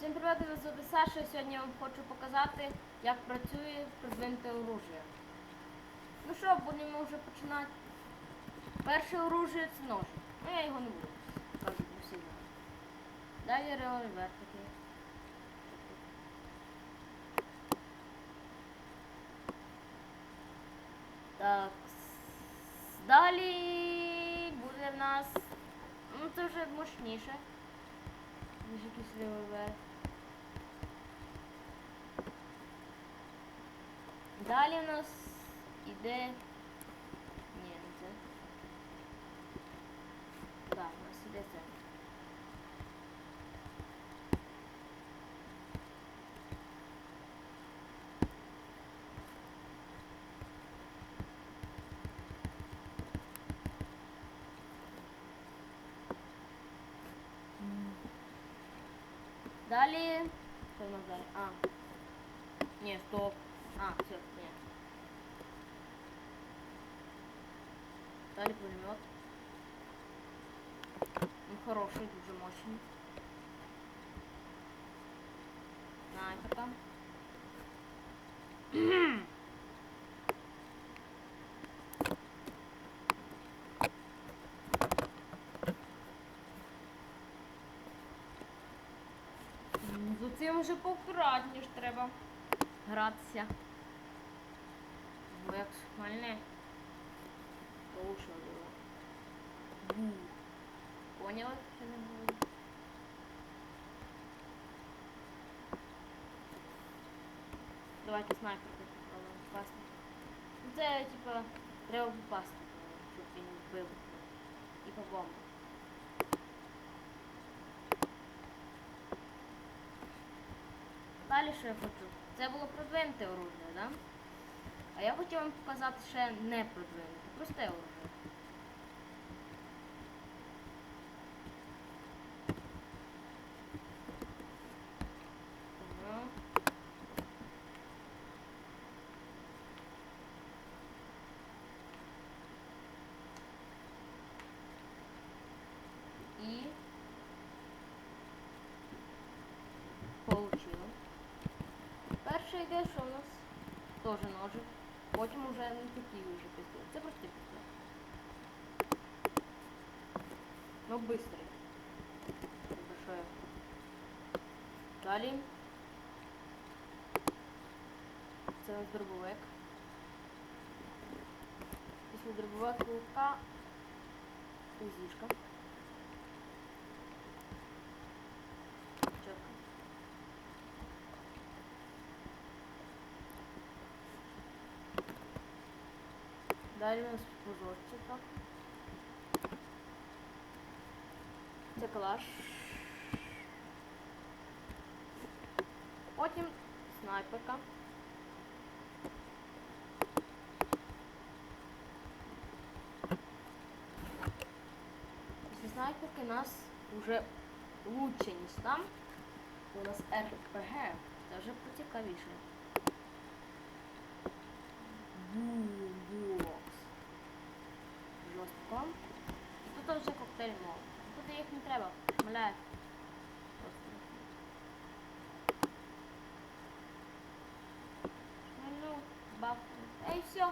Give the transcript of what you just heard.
Всім привіт, мене звати Саша. Сьогодні я вам хочу показати, як працює продвинуте оружие. Ну що, будемо вже починати. Перше оружие це нож. Ну я його не буду. Далі револьвер такий. Так. Далі буде в нас. Ну це вже мощніше. Ніж якийсь револьвер. Далі у нас іде. Ні, не це. Так, у нас іде це. Далі. Що у нас далі? А. Ні, стоп. А, все, ні. Далі пулемет. Ну, хороший, дуже мощний. Снайпер там. М, З цим вже поакуратніше треба гратися. Бо як шмальне, лучше було. Не було? Давайте снайперку попробуємо попасти. Ну, Це, типа, треба попасти, щоб він вбив. І по бомбу. Далі що я хочу? Це було продвинуте оружие, да? А я хотів вам показати ще не продвинуте, просте оружие. І получила. Йде, що у нас теж ножик. Потім уже не такий вже пістолет. Це простий пістолет. Ну бистрий. Большое. Далі. Це у нас дробовик. Після дробовика узішка. Далі у нас пожорчика. Це калаш. Потім снайперка. Після снайперки у нас вже лучше, ніж там. У нас РПГ. Це вже поцікавіше. Бумбокс. І тут вже коктейль мов. Тут їх не треба. Шмаляє. Просто. Шмальнув, бахнув. Ей, все.